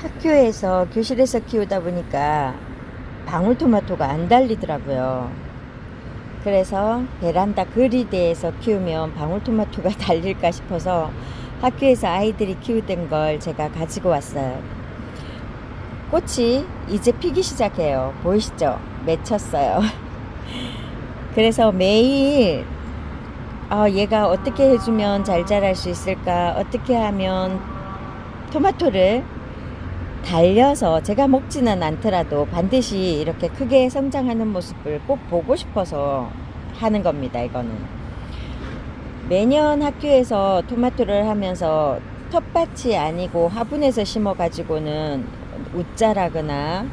학교에서 교실에서 키우다 보니까 방울토마토가 안 달리더라고요. 그래서 베란다 그리대에서 키우면 방울토마토가 달릴까 싶어서 학교에서 아이들이 키우던 걸 제가 가지고 왔어요. 꽃이 이제 피기 시작해요. 보이시죠? 맺혔어요. 그래서 매일 아, 얘가 어떻게 해주면 잘 자랄 수 있을까? 어떻게 하면 토마토를 달려서 제가 먹지는 않더라도 반드시 이렇게 크게 성장하는 모습을 꼭 보고 싶어서 하는 겁니다. 이거는 매년 학교에서 토마토를 하면서 텃밭이 아니고 화분에서 심어 가지고는 웃자라거나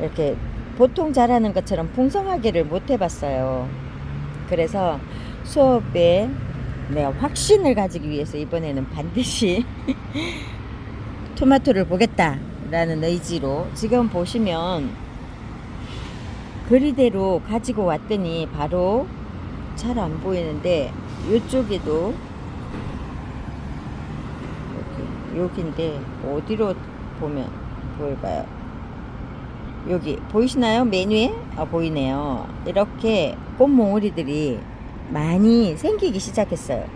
이렇게 보통 자라는 것처럼 풍성하게를 못 해봤어요. 그래서 수업에 내가 확신을 가지기 위해서 이번에는 반드시 토마토를 보겠다 라는 의지로 지금 보시면 그리대로 가지고 왔더니 바로 잘 안 보이는데 이쪽에도 여기 여기인데 어디로 보면 보일까요? 여기 보이시나요? 메뉴에 아 보이네요. 이렇게 꽃몽우리들이 많이 생기기 시작했어요.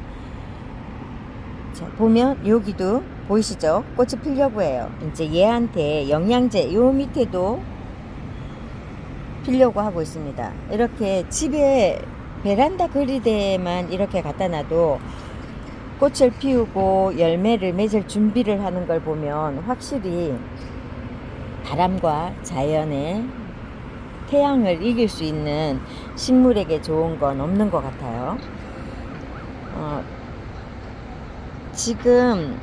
자, 보면 여기도 보이시죠? 꽃이 피려고 해요. 이제 얘한테 영양제 요 밑에도 피려고 하고 있습니다. 이렇게 집에 베란다 그리대에만 이렇게 갖다 놔도 꽃을 피우고 열매를 맺을 준비를 하는 걸 보면 확실히 바람과 자연의 태양을 이길 수 있는 식물에게 좋은 건 없는 것 같아요. 어, 지금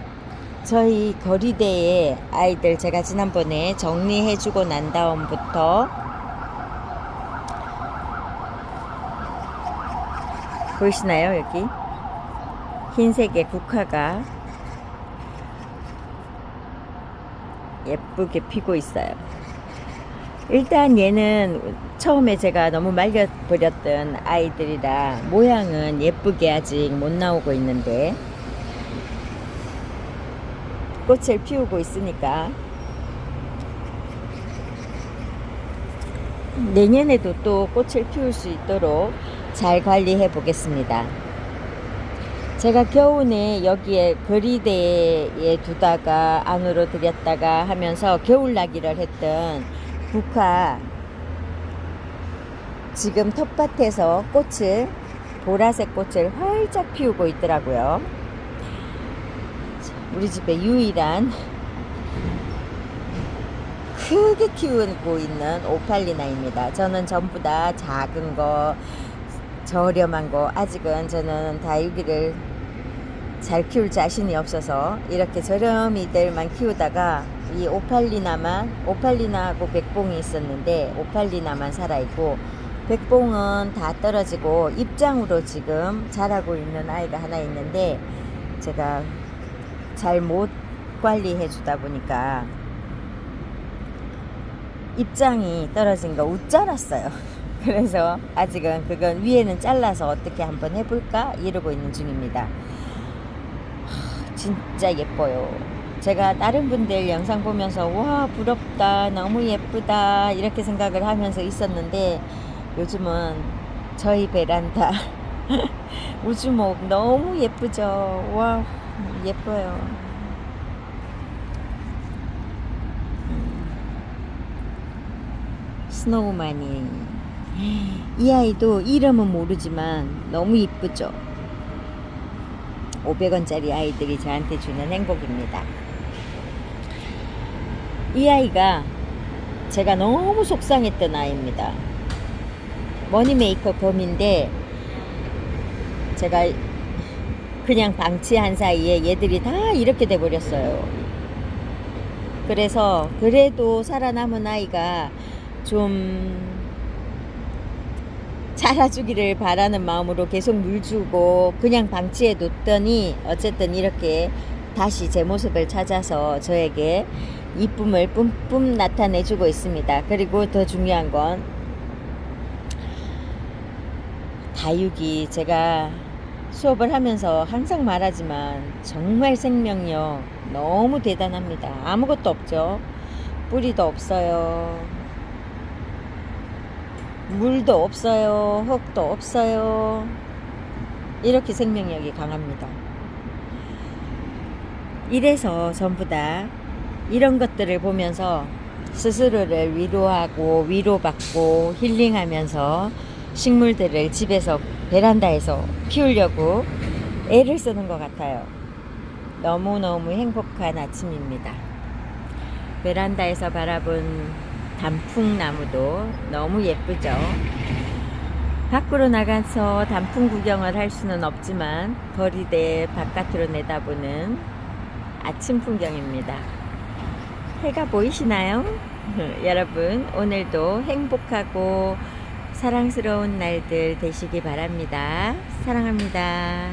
저희 거리대의 아이들 제가 지난번에 정리해주고 난 다음부터 보이시나요 여기 흰색의 국화가 예쁘게 피고 있어요. 일단 얘는 처음에 제가 너무 말려버렸던 아이들이라 모양은 예쁘게 아직 못 나오고 있는데 꽃을 피우고 있으니까 내년에도 또 꽃을 피울 수 있도록 잘 관리해 보겠습니다. 제가 겨우내 여기에 거리대에 두다가 안으로 들였다가 하면서 겨울 나기를 했던 국화 지금 텃밭에서 꽃을 보라색 꽃을 활짝 피우고 있더라고요. 우리 집의 유일한 크게 키우고 있는 오팔리나입니다. 저는 전부 다 작은 거, 저렴한 거, 아직은 저는 다육이를 잘 키울 자신이 없어서 이렇게 저렴이들만 키우다가 이 오팔리나만, 오팔리나하고 백봉이 있었는데 오팔리나만 살아있고 백봉은 다 떨어지고 입장으로 지금 자라고 있는 아이가 하나 있는데 제가 잘 못 관리해 주다 보니까 입장이 떨어진 거 웃 자랐어요. 그래서 아직은 그건 위에는 잘라서 어떻게 한번 해볼까 이러고 있는 중입니다. 하, 진짜 예뻐요. 제가 다른 분들 영상 보면서 와 부럽다 너무 예쁘다 이렇게 생각을 하면서 있었는데 요즘은 저희 베란다 우주목 너무 예쁘죠. 와 예뻐요. 스노우마니 이 아이도 이름은 모르지만 너무 이쁘죠? 500원짜리 아이들이 저한테 주는 행복입니다. 이 아이가 제가 너무 속상했던 아이입니다. 머니메이커 검인데 제가 그냥 방치한 사이에 얘들이 다 이렇게 돼 버렸어요 그래서 그래도 살아남은 아이가 좀 자라주기를 바라는 마음으로 계속 물 주고 그냥 방치해 뒀더니 어쨌든 이렇게 다시 제 모습을 찾아서 저에게 이쁨을 뿜뿜 나타내주고 있습니다. 그리고 더 중요한 건 다육이 제가 수업을 하면서 항상 말하지만 정말 생명력 너무 대단합니다. 아무것도 없죠. 뿌리도 없어요. 물도 없어요. 흙도 없어요. 이렇게 생명력이 강합니다. 이래서 전부 다 이런 것들을 보면서 스스로를 위로하고 위로받고 힐링하면서 식물들을 집에서 베란다에서 키우려고 애를 쓰는 것 같아요. 너무너무 행복한 아침입니다. 베란다에서 바라본 단풍나무도 너무 예쁘죠. 밖으로 나가서 단풍 구경을 할 수는 없지만 거리대 바깥으로 내다보는 아침 풍경입니다. 해가 보이시나요? 여러분, 오늘도 행복하고 사랑스러운 날들 되시기 바랍니다. 사랑합니다.